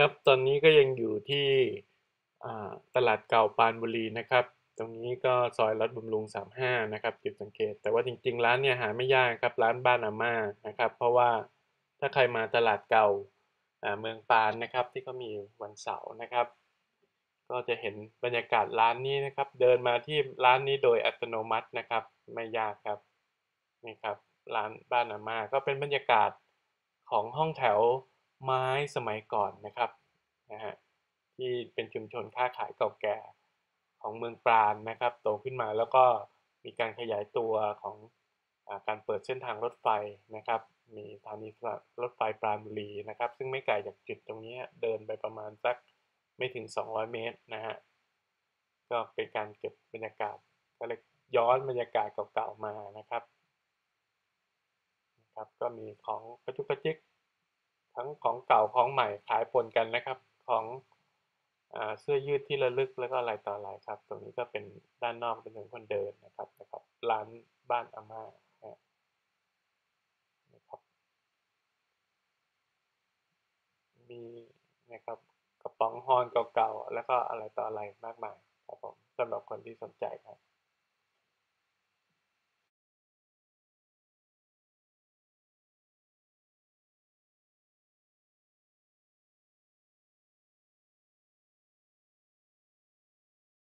ครับ ตอนนี้ก็ยังอยู่ที่ตลาดเก่าปานบุรีนะครับ ตรงนี้ก็ซอยรัดบำรุง 35 นะครับจุดสังเกต แต่ว่าจริงๆ ร้านเนี่ยหาไม่ยากครับ ร้านบ้านอาม่านะครับ เพราะว่าถ้าใครมาตลาดเก่าเมืองปานนะครับ ที่เขามีวันเสาร์นะครับ ก็จะเห็นบรรยากาศร้านนี้นะครับ เดินมาที่ร้านนี้โดยอัตโนมัตินะครับ ไม่ยากครับ นี่ครับ ร้านบ้านอาม่าก็เป็นบรรยากาศของห้องแถว ไม้สมัยก่อนนะครับนะฮะที่เป็นชุมชนค้าขายเก่าแก่ของเมืองปราณนะครับ โตขึ้นมาแล้วก็มีการขยายตัวของอการเปิดเส้นทางรถไฟนะครับ มีสถานีรถไฟปราณบุรีนะครับ ซึ่งไม่ไกลจากจุดตรงนี้เดินไปประมาณสักไม่ถึง 200 เมตรนะฮะก็เป็นการเก็บบรรยากาศก็เลยย้อนบรรยากาศเก่าๆมานะครับนะครับ ก็มีของกระจุกกระจิก ทั้งของเก่าของใหม่ขายปนกันนะครับของเสื้อยืดที่ระลึกแล้วก็อะไรต่ออะไรครับ ตรงนี้ก็เป็นด้านนอกเป็นถนนคนเดินนะครับนะครับ ร้านบ้านอาม่านะครับ มีนะครับกระป๋องฮอนเก่าๆแล้วก็อะไรต่ออะไรมากมายครับผมสำหรับคนที่สนใจครับ